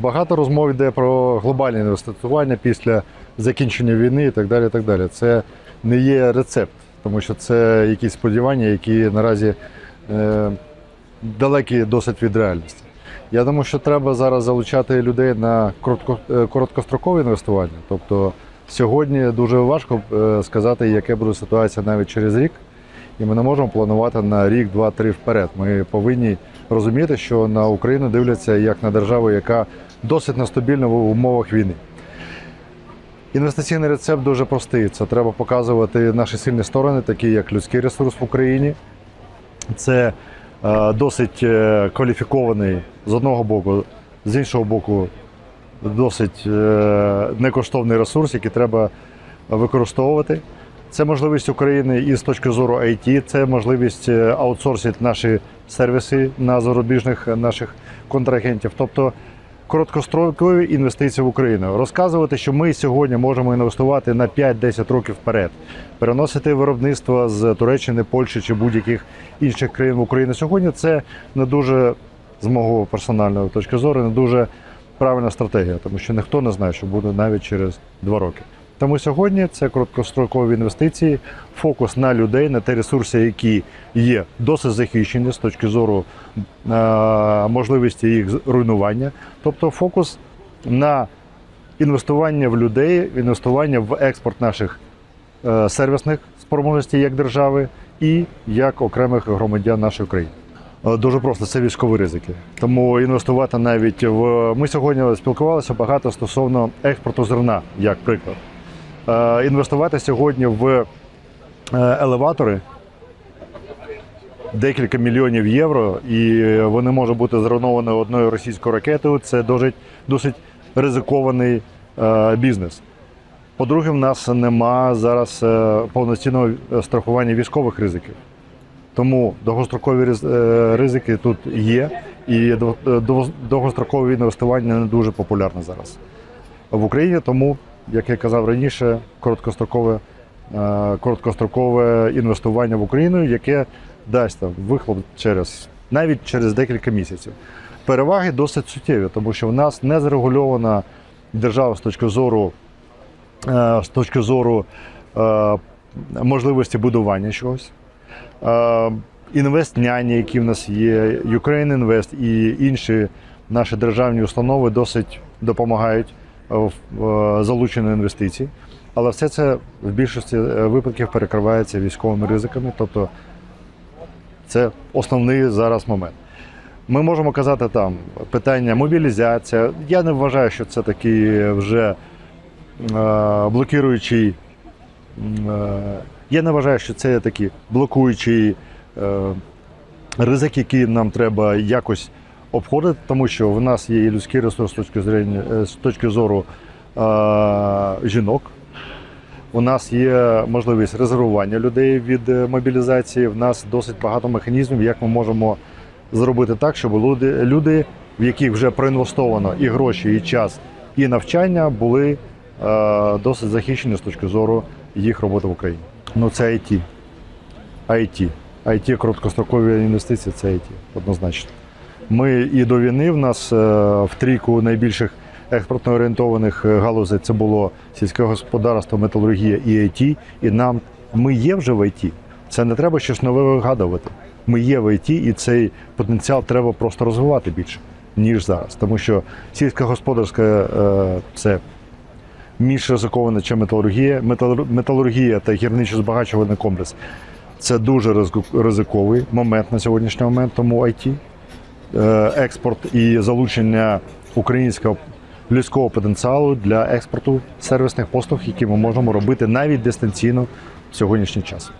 Багато розмов йде про глобальне інвестування після закінчення війни і так далі. і так далі. Це не є рецепт, тому що це якісь сподівання, які наразі е, далекі досить від реальності. Я думаю, що треба зараз залучати людей на коротко, е, короткострокове інвестування. Тобто сьогодні дуже важко е, сказати, яка буде ситуація навіть через рік. І ми не можемо планувати на рік, два, три вперед. Ми повинні розуміти, що на Україну дивляться як на державу, яка досить нестабільна в умовах війни. Інвестиційний рецепт дуже простий. Це треба показувати наші сильні сторони, такі як людський ресурс в Україні. Це е, досить е, кваліфікований з одного боку, з іншого боку, досить е, некоштовний ресурс, який треба використовувати. Це можливість України і з точки зору IT, це можливість е, аутсорсити наші сервіси на зарубіжних наших контрагентів. Тобто короткострокові інвестиції в Україну. Розказувати, що ми сьогодні можемо інвестувати на 5-10 років вперед, переносити виробництво з Туреччини, Польщі чи будь-яких інших країн в Україну сьогодні. Це не дуже з мого персональної точки зору, не дуже правильна стратегія, тому що ніхто не знає, що буде навіть через два роки. Тому сьогодні це короткострокові інвестиції, фокус на людей, на ті ресурси, які є досить захищені з точки зору е, можливості їх руйнування. Тобто фокус на інвестування в людей, інвестування в експорт наших е, сервісних спроможностей як держави і як окремих громадян нашої країни. Е, Дуже просто це військові ризики. Тому інвестувати навіть в ми сьогодні спілкувалися багато стосовно експорту зерна, як приклад. Е, Інвестувати сьогодні в е, елеватори декілька мільйонів євро, і вони можуть бути зруйновані одною російською ракетою. Це досить, досить ризикований е, бізнес. По-друге, в нас нема зараз повноцінного страхування військових ризиків. Тому довгострокові ризики тут є, і дов- довгострокове інвестування не дуже популярне зараз в Україні. Тому, як я казав раніше, короткострокове, е, короткострокове інвестування в Україну, яке дасть там вихлоп через навіть через декілька місяців. Переваги досить суттєві, тому що в нас не зарегульована держава з точки зору е, з точки зору е, можливості будування чогось. Інвестняні, які в нас є, Ukraine Invest і інші наші державні установи досить допомагають е, інвестицій. Але все це в більшості е, випадків перекривається військовими ризиками. Тобто це основний зараз момент. Ми можемо казати там питання мобілізація. Я не вважаю, що це такий вже е, блокуючий. е, Я не вважаю, що це такий блокуючий е, ризик, який нам треба якось обходити, тому що в нас є і людський ресурс з точки, зрення, е, з точки зору е, жінок. У нас є можливість резервування людей від е, мобілізації. В нас досить багато механізмів, як ми можемо зробити так, щоб люди, люди в яких вже проінвестовано і гроші, і час, і навчання, були е, досить захищені з точки зору їх роботи в Україні. Ну це IT. IT. IT, короткострокові інвестиції це IT, однозначно. Ми і до війни в нас е, в трійку найбільших експортно орієнтованих е, галузей це було сільське господарство, металургія і IT. І нам ми є вже в IT. Це не треба щось нове вигадувати. Ми є в IT, і цей потенціал треба просто розвивати більше, ніж зараз. Тому що сільськогосподарська е, це більш ризикована, ніж металургія. Метал- Металургія та гірничо-збагачувальний комплекс це дуже ризиковий момент на сьогоднішній момент, тому IT, експорт і залучення українського людського потенціалу для експорту сервісних послуг, які ми можемо робити навіть дистанційно в сьогоднішній час.